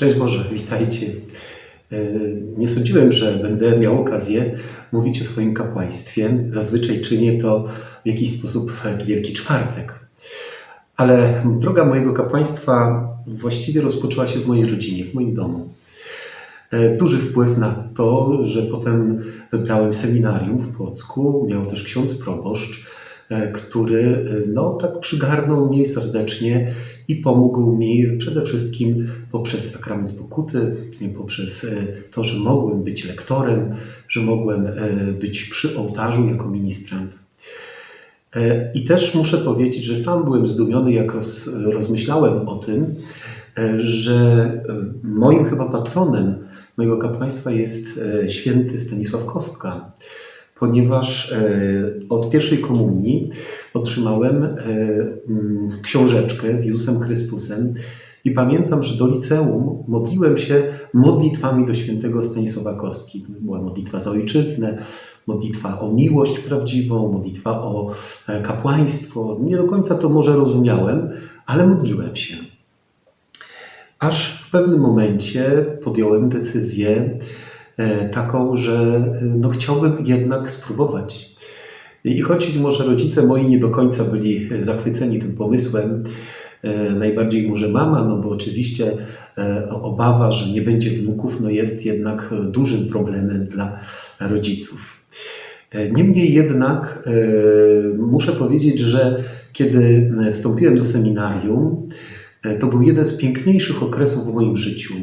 Szczęść Boże, witajcie. E, Nie sądziłem, że będę miał okazję mówić o swoim kapłaństwie. Zazwyczaj czynię to w jakiś sposób w Wielki Czwartek. Ale droga mojego kapłaństwa właściwie rozpoczęła się w mojej rodzinie, w moim domu. E, Duży wpływ na to, że potem wybrałem seminarium w Płocku. Miał też ksiądz proboszcz, który e, no, tak przygarnął mnie serdecznie i pomógł mi przede wszystkim poprzez sakrament pokuty, poprzez e, to, że mogłem być lektorem, że mogłem e, być przy ołtarzu jako ministrant. E, I też muszę powiedzieć, że sam byłem zdumiony, jak roz, rozmyślałem o tym, e, że e, moim chyba patronem mojego kapłaństwa jest e, święty Stanisław Kostka, ponieważ e, od pierwszej komunii otrzymałem e, mm, książeczkę z Jezusem Chrystusem i pamiętam, że do liceum modliłem się modlitwami do świętego Stanisława Kostki. To była modlitwa za ojczyznę, modlitwa o miłość prawdziwą, modlitwa o e, kapłaństwo. Nie do końca to może rozumiałem, ale modliłem się. Aż w pewnym momencie podjąłem decyzję taką, że e, no, chciałbym jednak spróbować. I choć może rodzice moi nie do końca byli zachwyceni tym pomysłem, e, najbardziej może mama, no bo oczywiście e, obawa, że nie będzie wnuków, no jest jednak dużym problemem dla rodziców. E, Niemniej jednak e, muszę powiedzieć, że kiedy wstąpiłem do seminarium, e, to był jeden z piękniejszych okresów w moim życiu.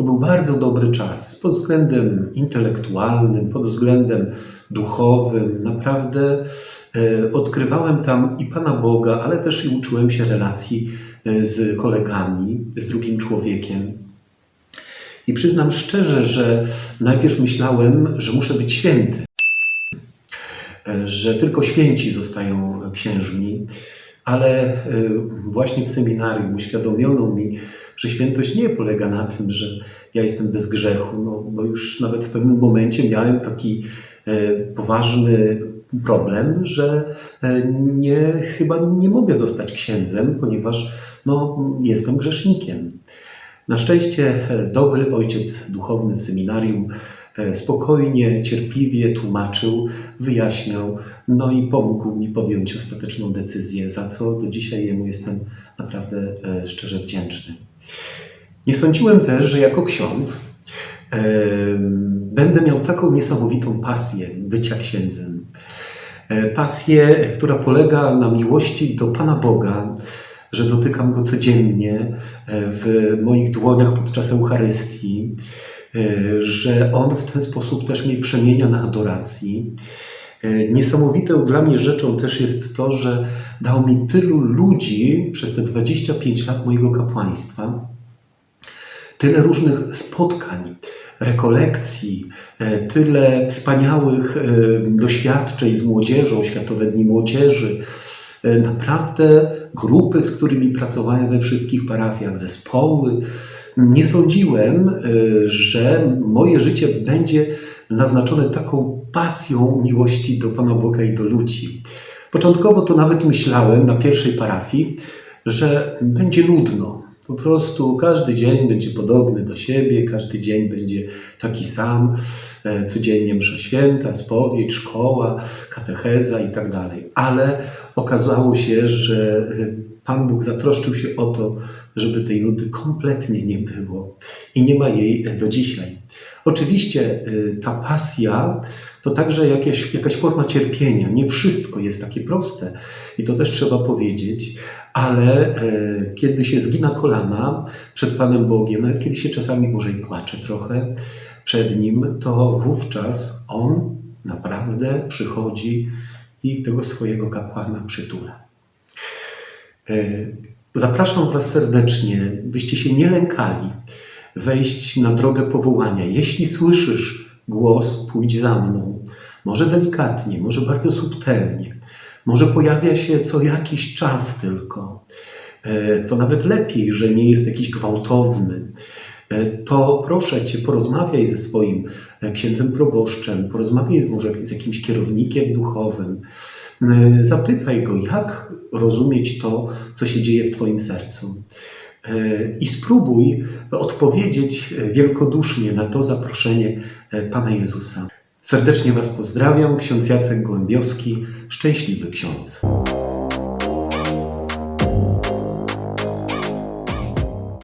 To był bardzo dobry czas pod względem intelektualnym, pod względem duchowym. Naprawdę e, odkrywałem tam i Pana Boga, ale też i uczyłem się relacji e, z kolegami, z drugim człowiekiem. I przyznam szczerze, że najpierw myślałem, że muszę być święty, e, że tylko święci zostają księżmi, ale właśnie w seminarium uświadomiono mi, że świętość nie polega na tym, że ja jestem bez grzechu, no, bo już nawet w pewnym momencie miałem taki e, poważny problem, że e, nie, chyba nie mogę zostać księdzem, ponieważ no, jestem grzesznikiem. Na szczęście e, dobry ojciec duchowny w seminarium spokojnie, cierpliwie tłumaczył, wyjaśniał, no i pomógł mi podjąć ostateczną decyzję, za co do dzisiaj jemu jestem naprawdę e, szczerze wdzięczny. Nie sądziłem też, że jako ksiądz e, będę miał taką niesamowitą pasję bycia księdzem. E, Pasję, która polega na miłości do Pana Boga, że dotykam Go codziennie e, w moich dłoniach podczas Eucharystii, e, że On w ten sposób też mnie przemienia na adoracji. E, Niesamowitą dla mnie rzeczą też jest to, że dał mi tylu ludzi przez te 25 lat mojego kapłaństwa, tyle różnych spotkań, rekolekcji, e, tyle wspaniałych e, doświadczeń z młodzieżą, Światowe Dni Młodzieży, e, naprawdę grupy, z którymi pracowałem we wszystkich parafiach, zespoły. Nie sądziłem, e, że moje życie będzie naznaczone taką pasją miłości do Pana Boga i do ludzi. Początkowo to nawet myślałem na pierwszej parafii, że będzie nudno. Po prostu każdy dzień będzie podobny do siebie, każdy dzień będzie taki sam. E, Codziennie msza święta, spowiedź, szkoła, katecheza i tak dalej. Ale okazało się, że e, Pan Bóg zatroszczył się o to, żeby tej nudy kompletnie nie było i nie ma jej e, do dzisiaj. Oczywiście e, ta pasja to także jakaś, jakaś forma cierpienia. Nie wszystko jest takie proste i to też trzeba powiedzieć, ale e, kiedy się zgina kolana przed Panem Bogiem, nawet kiedy się czasami może i płacze trochę przed Nim, to wówczas On naprawdę przychodzi i tego swojego kapłana przytula. E, Zapraszam Was serdecznie, byście się nie lękali wejść na drogę powołania. Jeśli słyszysz głos, pójdź za mną. Może delikatnie, może bardzo subtelnie, może pojawia się co jakiś czas tylko. E, To nawet lepiej, że nie jest jakiś gwałtowny. E, To proszę Cię, porozmawiaj ze swoim e, księdzem proboszczem, porozmawiaj może z jakimś kierownikiem duchowym. Zapytaj go, jak rozumieć to, co się dzieje w Twoim sercu. E, i spróbuj odpowiedzieć wielkodusznie na to zaproszenie e, Pana Jezusa. Serdecznie Was pozdrawiam, ksiądz Jacek Gołębiowski, szczęśliwy ksiądz.